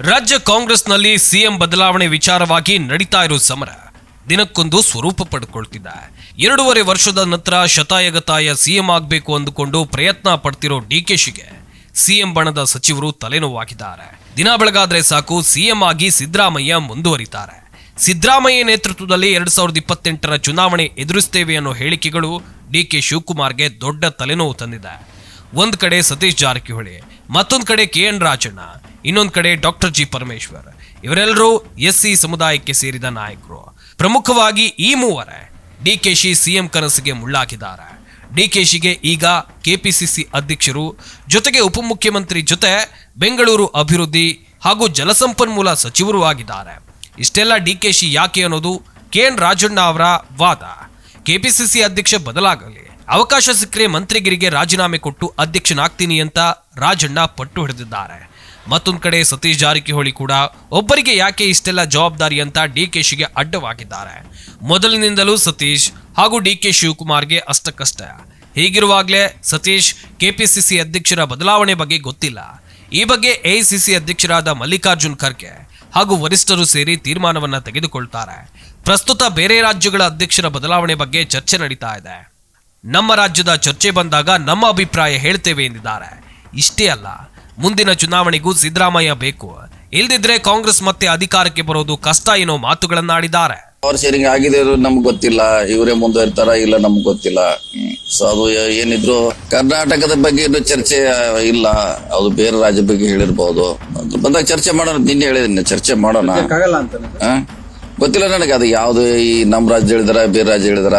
ರಾಜ್ಯ ಕಾಂಗ್ರೆಸ್ನಲ್ಲಿ ಸಿಎಂ ಬದಲಾವಣೆ ವಿಚಾರವಾಗಿ ನಡೀತಾ ಇರೋ ಸಮರ ದಿನಕ್ಕೊಂದು ಸ್ವರೂಪ ಪಡ್ಕೊಳ್ತಿದ್ದ ಎರಡೂವರೆ ವರ್ಷದ ನಂತರ ಶತಾಯಗತಾಯ ಸಿಎಂ ಆಗಬೇಕು ಅಂದುಕೊಂಡು ಪ್ರಯತ್ನ ಪಡ್ತಿರೋ ಡಿಕೆಶಿಗೆ ಸಿಎಂ ಬಣದ ಸಚಿವರು ತಲೆನೋವಾಗಿದ್ದಾರೆ. ದಿನ ಬೆಳಗಾದ್ರೆ ಸಾಕು, ಸಿಎಂ ಆಗಿ ಸಿದ್ದರಾಮಯ್ಯ ಮುಂದುವರಿತಾರೆ. ಸಿದ್ದರಾಮಯ್ಯ ನೇತೃತ್ವದಲ್ಲಿ ಎರಡ್ ಸಾವಿರದ ಇಪ್ಪತ್ತೆಂಟರ ಚುನಾವಣೆ ಎದುರಿಸ್ತೇವೆ ಅನ್ನೋ ಹೇಳಿಕೆಗಳು ಡಿ ಕೆ ಶಿವಕುಮಾರ್ಗೆ ದೊಡ್ಡ ತಲೆನೋವು ತಂದಿದೆ. ಒಂದು ಕಡೆ ಸತೀಶ್ ಜಾರಕಿಹೊಳಿ, ಮತ್ತೊಂದು ಕಡೆ ಕೆ ಎನ್ ರಾಜಣ್ಣ ಇನ್ನೊಂದ್ ಕಡೆ ಡಾಕ್ಟರ್ ಜಿ ಪರಮೇಶ್ವರ್ ಇವರೆಲ್ಲರೂ ಎಸ್ ಸಿ ಸಮುದಾಯಕ್ಕೆ ಸೇರಿದ ನಾಯಕರು. ಪ್ರಮುಖವಾಗಿ ಈ ಮೂವರೇ ಡಿಕೆಶಿ ಸಿಎಂ ಕನಸಿಗೆ ಮುಳ್ಳಾಕಿದ್ದಾರೆ ಡಿಕೆಶಿಗೆ ಈಗ ಕೆಪಿಸಿಸಿ ಅಧ್ಯಕ್ಷರು, ಜೊತೆಗೆ ಉಪಮುಖ್ಯಮಂತ್ರಿ ಜೊತೆ ಬೆಂಗಳೂರು ಅಭಿವೃದ್ಧಿ ಹಾಗೂ ಜಲಸಂಪನ್ಮೂಲ ಸಚಿವರು ಆಗಿದ್ದಾರೆ. ಇಷ್ಟೆಲ್ಲ ಡಿಕೆಶಿ ಯಾಕೆ ಅನ್ನೋದು ಕೆ ಎನ್ ರಾಜಣ್ಣ ಅವರ ವಾದ. ಕೆಪಿಸಿಸಿ ಅಧ್ಯಕ್ಷ ಬದಲಾಗಲಿ. ಅವಕಾಶ ಸಿಕ್ಕರೆ ಮಂತ್ರಿಗಿರಿಗೆ ರಾಜೀನಾಮೆ ಕೊಟ್ಟು ಅಧ್ಯಕ್ಷನಾಗ್ತೀನಿ ಅಂತ ರಾಜಣ್ಣ ಪಟ್ಟು ಹಿಡಿದಿದ್ದಾರೆ. ಮತ್ತೊಂದು ಕಡೆ ಸತೀಶ್ ಜಾರಕಿಹೊಳಿ ಕೂಡ, ಒಬ್ಬರಿಗೆ ಯಾಕೆ ಇಷ್ಟೆಲ್ಲ ಜವಾಬ್ದಾರಿ ಅಂತ ಡಿ ಕೆ ಶಿಗೆ ಅಡ್ಡವಾಗಿದ್ದಾರೆ. ಮೊದಲಿನಿಂದಲೂ ಸತೀಶ್ ಹಾಗೂ ಡಿ ಕೆ ಶಿವಕುಮಾರ್ಗೆ ಅಷ್ಟಕ್ಕಷ್ಟ. ಹೀಗಿರುವಾಗಲೇ ಸತೀಶ್ ಕೆಪಿಸಿಸಿ ಅಧ್ಯಕ್ಷರ ಬದಲಾವಣೆ ಬಗ್ಗೆ ಗೊತ್ತಿಲ್ಲ. ಈ ಬಗ್ಗೆ ಎಐಸಿಸಿ ಅಧ್ಯಕ್ಷರಾದ ಮಲ್ಲಿಕಾರ್ಜುನ್ ಖರ್ಗೆ ಹಾಗೂ ವರಿಷ್ಠರು ಸೇರಿ ತೀರ್ಮಾನವನ್ನು ತೆಗೆದುಕೊಳ್ತಾರೆ. ಪ್ರಸ್ತುತ ಬೇರೆ ರಾಜ್ಯಗಳ ಅಧ್ಯಕ್ಷರ ಬದಲಾವಣೆ ಬಗ್ಗೆ ಚರ್ಚೆ ನಡೀತಾ ಇದೆ. ನಮ್ಮ ರಾಜ್ಯದ ಚರ್ಚೆ ಬಂದಾಗ ನಮ್ಮ ಅಭಿಪ್ರಾಯ ಹೇಳ್ತೇವೆ ಎಂದಿದ್ದಾರೆ. ಇಷ್ಟೇ ಅಲ್ಲ ಮುಂದಿನ ಚುನಾವಣೆಗೂ ಸಿದ್ದರಾಮಯ್ಯ ಬೇಕು. ಇಲ್ದಿದ್ರೆ ಕಾಂಗ್ರೆಸ್ ಮತ್ತೆ ಅಧಿಕಾರಕ್ಕೆ ಬರೋದು ಕಷ್ಟ ಏನೋ ಮಾತುಗಳನ್ನಾಡಿದ್ದಾರೆ. ಪವರ್ ಶೇರಿಂಗ್ ಆಗಿದೆ ನಮ್ಗೆ ಗೊತ್ತಿಲ್ಲ ಇವರೇ ಮುಂದುವರಿತಾರ ಇಲ್ಲ ನಮ್ಗೆ ಗೊತ್ತಿಲ್ಲ. ಸೊ ಅದು ಏನಿದ್ರು ಕರ್ನಾಟಕದ ಬಗ್ಗೆ ಇನ್ನು ಚರ್ಚೆ ಇಲ್ಲ. ಅದು ಬೇರೆ ರಾಜ್ಯ ಬಗ್ಗೆ ಹೇಳಿರ್ಬೋದು. ಅದ್ರ ಬಂದಾಗ ಚರ್ಚೆ ಮಾಡೋಣ ನಿನ್ನೆ ಹೇಳಿದ್ದೀನಿ ಚರ್ಚೆ ಮಾಡೋಣ? ಗೊತ್ತಿಲ್ಲ ನನಗೆ ಅದು ಯಾವ್ದು ಈ ನಮ್ಮ ರಾಜ್ಯ ಹೇಳಿದಾರ ಬೇರೆ ರಾಜ್ಯ ಹೇಳಿದಾರ?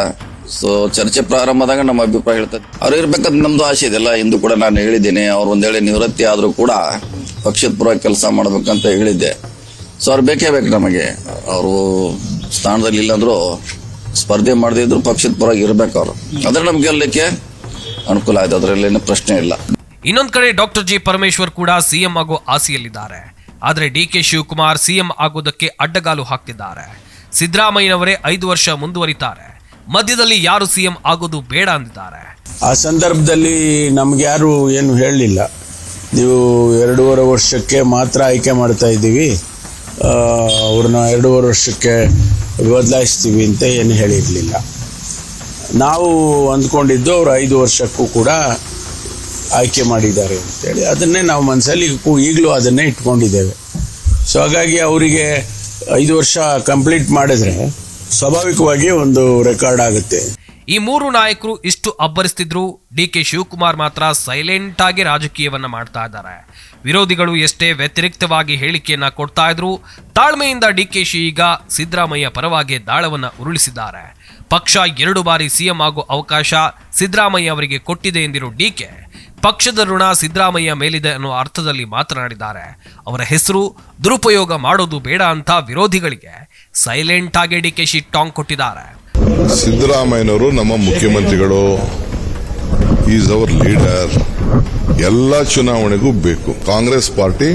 ಸೊ ಚರ್ಚೆ ಪ್ರಾರಂಭದಾಗ ನಮ್ಮ ಅಭಿಪ್ರಾಯ ಹೇಳ್ತದೆ ಅವ್ರು ಇರ್ಬೇಕಂತ ನಮ್ದು ಆಸೆ ಇದೆಲ್ಲ ಇಂದು ಕೂಡ ನಾನು ಹೇಳಿದ್ದೀನಿ. ಅವ್ರು ಒಂದೇಳೆ ನಿವೃತ್ತಿ ಆದರೂ ಕೂಡ ಪಕ್ಷದ ಪೂರ್ವ ಕೆಲಸ ಮಾಡ್ಬೇಕಂತ ಹೇಳಿದ್ದೆ. ಸೊ ಅವ್ರು ಬೇಕೇ ಬೇಕು ನಮಗೆ. ಅವರು ಸ್ಥಾನದಲ್ಲಿ ಇಲ್ಲಾಂದ್ರೂ ಸ್ಪರ್ಧೆ ಮಾಡದೇ ಇದ್ರು ಪಕ್ಷದ ಪರವಾಗಿ ಇರ್ಬೇಕು ಅವರು. ಅದ್ರ ನಮ್ಗೆ ಗೆಲ್ಲಕ್ಕೆ ಅನುಕೂಲ ಆಯ್ತು. ಅದರಲ್ಲಿ ಪ್ರಶ್ನೆ ಇಲ್ಲ. ಇನ್ನೊಂದು ಕಡೆ ಡಾಕ್ಟರ್ ಜಿ ಪರಮೇಶ್ವರ್ ಕೂಡ ಸಿಎಂ ಆಗೋ ಆಸೆಯಲ್ಲಿದ್ದಾರೆ. ಆದರೆ ಡಿ ಕೆ ಶಿವಕುಮಾರ್ ಸಿಎಂ ಆಗೋದಕ್ಕೆ ಅಡ್ಡಗಾಲು ಹಾಕ್ತಿದ್ದಾರೆ. ಸಿದ್ದರಾಮಯ್ಯನವರೇ ಐದು ವರ್ಷ ಮುಂದುವರಿತಾರೆ. ಮಧ್ಯದಲ್ಲಿ ಯಾರು ಸಿಎಂ ಆಗೋದು ಬೇಡ ಅಂದಿದ್ದಾರೆ. ಆ ಸಂದರ್ಭದಲ್ಲಿ ನಮ್ಗೆ ಯಾರು ಏನು ಹೇಳಲಿಲ್ಲ. ನೀವು ಎರಡೂವರೆ ವರ್ಷಕ್ಕೆ ಮಾತ್ರ ಆಯ್ಕೆ ಮಾಡ್ತಾ ಇದ್ದೀವಿ. ಅವ್ರನ್ನ ಎರಡೂವರೆ ವರ್ಷಕ್ಕೆ ಬದಲಾಯಿಸ್ತೀವಿ ಅಂತ ಏನು ಹೇಳಿರಲಿಲ್ಲ. ನಾವು ಅಂದ್ಕೊಂಡಿದ್ದು ಅವರು ಐದು ವರ್ಷಕ್ಕೂ ಕೂಡ ಆಯ್ಕೆ ಮಾಡಿದ್ದಾರೆ ಅಂತೇಳಿ. ಅದನ್ನೇ ನಾವು ಮನಸ್ಸಲ್ಲಿ ಈಗಲೂ ಅದನ್ನೇ ಇಟ್ಕೊಂಡಿದ್ದೇವೆ. ಸೊ, ಹಾಗಾಗಿ ಅವರಿಗೆ ಐದು ವರ್ಷ ಕಂಪ್ಲೀಟ್ ಮಾಡಿದ್ರೆ ಸ್ವಾಭಾವಿಕವಾಗಿ ಒಂದು ರೆಕಾರ್ಡ್ ಆಗುತ್ತೆ. ಈ ಮೂರು ನಾಯಕರು ಇಷ್ಟು ಅಬ್ಬರಿಸ್ತಿದ್ರು. ಡಿ ಕೆ ಶಿವಕುಮಾರ್ ಮಾತ್ರ ಸೈಲೆಂಟ್ ಆಗಿ ರಾಜಕೀಯವನ್ನ ಮಾಡ್ತಾ ಇದ್ದಾರೆ. ವಿರೋಧಿಗಳು ಎಷ್ಟೇ ವ್ಯತಿರಿಕ್ತವಾಗಿ ಹೇಳಿಕೆಯನ್ನ ಕೊಡ್ತಾ ಇದ್ರು. ತಾಳ್ಮೆಯಿಂದ ಡಿ ಕೆ ಶಿ ಈಗ ಸಿದ್ದರಾಮಯ್ಯ ಪರವಾಗಿ ದಾಳವನ್ನ ಉರುಳಿಸಿದ್ದಾರೆ. ಪಕ್ಷ ಎರಡು ಬಾರಿ ಸಿಎಂ ಆಗೋ ಅವಕಾಶ ಸಿದ್ದರಾಮಯ್ಯ ಅವರಿಗೆ ಕೊಟ್ಟಿದೆ ಎಂದಿರೋ ಡಿಕೆ ಪಕ್ಷದ ಋಣ ಸಿದ್ದರಾಮಯ್ಯ ಮೇಲಿದೆ ಅನ್ನೋ ಅರ್ಥದಲ್ಲಿ ಮಾತನಾಡಿದ್ದಾರೆ. ಅವರ ಹೆಸರು ದುರುಪಯೋಗ ಮಾಡೋದು ಬೇಡ ಅಂತ ವಿರೋಧಿಗಳಿಗೆ ಸೈಲೆಂಟ್ ಆಗಿ ಡಿ ಕೆ ಶಿ ಟಾಂಗ್ ಕೊಟ್ಟಿದ್ದಾರೆ. ಸಿದ್ದರಾಮಯ್ಯನವರು ನಮ್ಮ ಮುಖ್ಯಮಂತ್ರಿಗಳು ಈಸ್ ಅವರ್ ಲೀಡರ್ ಎಲ್ಲ ಚುನಾವಣೆಗೂ ಬೇಕು. ಕಾಂಗ್ರೆಸ್ ಪಾರ್ಟಿ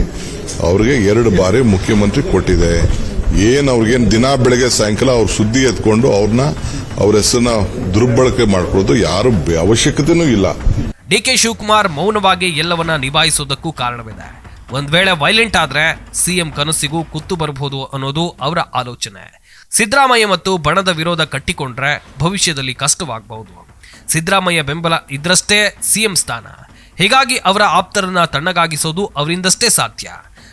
ಅವ್ರಿಗೆ ಎರಡು ಬಾರಿ ಮುಖ್ಯಮಂತ್ರಿ ಕೊಟ್ಟಿದೆ. ಏನ್ ಅವ್ರಿಗೇನು ದಿನ ಬೆಳಗ್ಗೆ ಸಾಯಂಕಾಲ ಅವ್ರ ಸುದ್ದಿ ಎತ್ಕೊಂಡು ಅವ್ರನ್ನ ಅವ್ರ ಹೆಸರನ್ನ ದುರ್ಬಳಕೆ ಮಾಡ್ಕೊಳ್ಳೋದು ಯಾರು ಅವಶ್ಯಕತೆನೂ ಇಲ್ಲ. ಡಿ ಕೆ ಶಿವಕುಮಾರ್ ಮೌನವಾಗಿ ಎಲ್ಲವನ್ನ ನಿಭಾಯಿಸೋದಕ್ಕೂ ಕಾರಣವಿದೆ. ಒಂದ್ ವೇಳೆ ವೈಲೆಂಟ್ ಆದ್ರೆ ಸಿಎಂ ಕನಸಿಗೂ ಕುತ್ತು ಬರಬಹುದು ಅನ್ನೋದು ಅವರ ಆಲೋಚನೆ. ಸಿದ್ದರಾಮಯ್ಯ ಮತ್ತು ಬಣದ ವಿರೋಧ ಕಟ್ಟಿಕೊಂಡ್ರೆ ಭವಿಷ್ಯದಲ್ಲಿ ಕಷ್ಟವಾಗಬಹುದು. ಸಿದ್ದರಾಮಯ್ಯ ಬೆಂಬಲ ಇದ್ರಷ್ಟೇ ಸಿಎಂ ಸ್ಥಾನ. ಹೀಗಾಗಿ ಅವರ ಆಪ್ತರನ್ನ ತಣ್ಣಗಾಗಿಸೋದು ಅವರಿಂದಷ್ಟೇ ಸಾಧ್ಯ.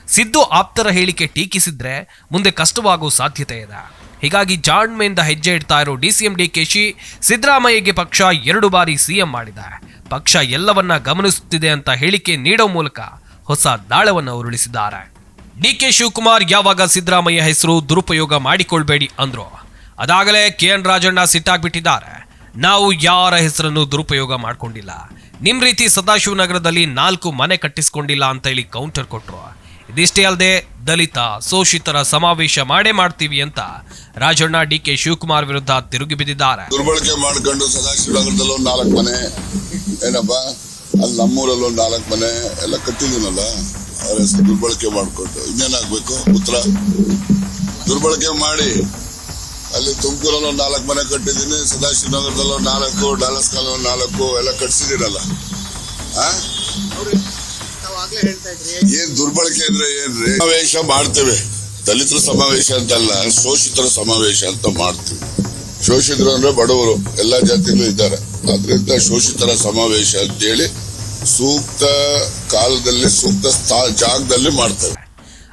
ಸಿದ್ದು ಆಪ್ತರ ಹೇಳಿಕೆ ಟೀಕಿಸಿದ್ರೆ ಮುಂದೆ ಕಷ್ಟವಾಗುವ ಸಾಧ್ಯತೆ ಇದೆ. ಹೀಗಾಗಿ ಜಾಣ್ಮೆಯಿಂದ ಹೆಜ್ಜೆ ಇಡ್ತಾ ಇರೋ ಡಿಸಿಎಂ ಡಿಕೆಶಿ ಸಿದ್ದರಾಮಯ್ಯಗೆ ಪಕ್ಷ ಎರಡು ಬಾರಿ ಸಿಎಂ ಮಾಡಿದೆ. ಪಕ್ಷ ಎಲ್ಲವನ್ನ ಗಮನಿಸುತ್ತಿದೆ ಅಂತ ಹೇಳಿಕೆ ನೀಡೋ ಮೂಲಕ ಹೊಸ ದಾಳವನ್ನು ಉರುಳಿಸಿದ್ದಾರೆ. ಡಿಕೆ ಶಿವಕುಮಾರ್ ಯಾವಾಗ ಸಿದ್ದರಾಮಯ್ಯ ಹೆಸರು ದುರುಪಯೋಗ ಮಾಡಿಕೊಳ್ಬೇಡಿ ಅಂದ್ರು. ಅದಾಗಲೇ ಕೆ ಎನ್ ರಾಜಣ್ಣ ಸಿಟ್ಟಾಗ್ಬಿಟ್ಟಿದ್ದಾರೆ. ನಾವು ಯಾರ ಹೆಸರನ್ನು ದುರುಪಯೋಗ ಮಾಡಿಕೊಂಡಿಲ್ಲ. ನಿಮ್ ರೀತಿ ಸದಾಶಿವನಗರದಲ್ಲಿ ನಾಲ್ಕು ಮನೆ ಕಟ್ಟಿಸ್ಕೊಂಡಿಲ್ಲ ಅಂತ ಹೇಳಿ ಕೌಂಟರ್ ಕೊಟ್ರು. ಇದಿಷ್ಟೇ ಅಲ್ಲದೆ ದಲಿತ, ಶೋಷಿತರ ಸಮಾವೇಶ ಮಾಡೇ ಮಾಡ್ತೀವಿ ಅಂತ ರಾಜಣ್ಣ ಡಿ ಕೆ ಶಿವಕುಮಾರ್ ವಿರುದ್ಧ ತಿರುಗಿ ಬಿದ್ದಿದ್ದಾರೆ. ದುರ್ಬಳಕೆ ಮಾಡ್ಕೊಂಡು ಸದಾಶಿವನಗರದಲ್ಲೂ ನಾಲ್ಕು ಮನೆ. ಏನಪ್ಪ? ಅಲ್ಲಿ ನಮ್ಮೂರಲ್ಲಿ ಒಂದು ನಾಲ್ಕು ಮನೆ ಎಲ್ಲ ಕಟ್ಟಿದ್ದೀನಲ್ಲ ಅವ್ರ ಹೆಸರು ದುರ್ಬಳಕೆ ಮಾಡ್ಕೊಂಡು ಇನ್ನೇನಾಗ್ಬೇಕು ಉತ್ತರ ದುರ್ಬಳಕೆ ಮಾಡಿ. ಅಲ್ಲಿ ತುಮಕೂರಲ್ಲಿ ಒಂದು ನಾಲ್ಕು ಮನೆ ಕಟ್ಟಿದ್ದೀನಿ ಸದಾಶಿವನಗರದಲ್ಲಿ ಒಂದು ನಾಲ್ಕು ಡಾಲಸ್ ಕಾಲ ಒಂದು ನಾಲ್ಕು ಎಲ್ಲ ಕಟ್ಸಿದ್ದೀನಲ್ಲ ಆ? ಏನ್ ದುರ್ಬಳಕೆ ಅಂದ್ರೆ ಏನ್ರಿ? ಸಮಾವೇಶ ಮಾಡ್ತೇವೆ. ದಲಿತರ ಸಮಾವೇಶ ಅಂತಲ್ಲ ಶೋಷಿತರ ಸಮಾವೇಶ ಅಂತ ಮಾಡ್ತೀವಿ. ಶೋಷಿತರು ಅಂದ್ರೆ ಬಡವರು ಎಲ್ಲಾ ಜಾತಿಗಳು ಇದ್ದಾರೆ. ಆದ್ರಿಂದ ಶೋಷಿತರ ಸಮಾವೇಶ ಅಂತೇಳಿ ಸೂಕ್ತ ಕಾಲದಲ್ಲಿ ಸೂಕ್ತ ಸ್ಥಾ- ಜಾಗದಲ್ಲಿ ಮಾಡ್ತೇವೆ.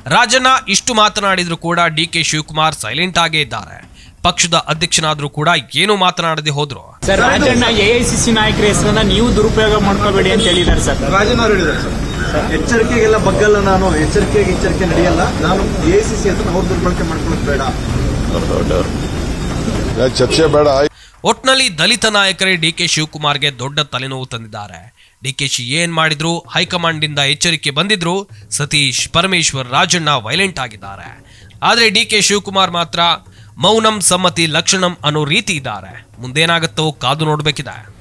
ರಾಜಣ್ಣ ಇಷ್ಟು ಮಾತನಾಡಿದ್ರು ಕೂಡ ಡಿ ಕೆ ಶಿವಕುಮಾರ್ ಸೈಲೆಂಟ್ ಆಗೇ ಇದ್ದಾರೆ. ಪಕ್ಷದ ಅಧ್ಯಕ್ಷನಾದ್ರೂ ಕೂಡ ಏನು ಮಾತನಾಡದೆ ಹೋದ್ರು. ಸರ್ ರಾಜಣ್ಣ ಎಐಸಿಸಿ ನಾಯಕರ ಹೆಸರನ್ನ ನೀವು ದುರುಪಯೋಗ ಮಾಡ್ಕೋಬೇಡಿ ಅಂತ ಹೇಳಿದ್ದಾರೆ ಸರ್. ರಾಜನ್ ಅವರು ಹೇಳಿದ್ದಾರೆ ಸರ್. ಎಚ್ಚರಿಕೆಗೆಲ್ಲ ಬಗ್ಗಲ್ಲ ನಾನು. ಎಚ್ಚರಿಕೆಗೆ ಎಚ್ಚರಿಕೆ ನಡೆಯಲ್ಲ. ನಾನು ಎಐಸಿಸಿ ಸಿ ಸಿ ಅಂತ ಅವ್ರು ದುರ್ಬಳಕೆ ಮಾಡ್ಕೊಳ್ಳೋದು ಬೇಡ. ಚರ್ಚೆ ಬೇಡ. ಒಟ್ನಲ್ಲಿ ದಲಿತ ನಾಯಕರೇ ಡಿ ಕೆ ಶಿವಕುಮಾರ್ಗೆ ದೊಡ್ಡ ತಲೆನೋವು ತಂದಿದ್ದಾರೆ. ಡಿಕೆಶಿ ಏನ್ ಮಾಡಿದ್ರು? ಹೈಕಮಾಂಡಿಂದ ಎಚ್ಚರಿಕೆ ಬಂದಿದ್ರು? ಸತೀಶ್ ಪರಮೇಶ್ವರ್ ರಾಜಣ್ಣ ವೈಲೆಂಟ್ ಆಗಿದ್ದಾರೆ. ಆದ್ರೆ ಡಿ ಕೆ ಶಿವಕುಮಾರ್ ಮಾತ್ರ ಮೌನಂ ಸಮ್ಮತಿ ಲಕ್ಷಣಂ ಅನ್ನೋ ರೀತಿ ಇದ್ದಾರೆ. ಮುಂದೇನಾಗುತ್ತೋ ಕಾದು ನೋಡ್ಬೇಕಿದೆ.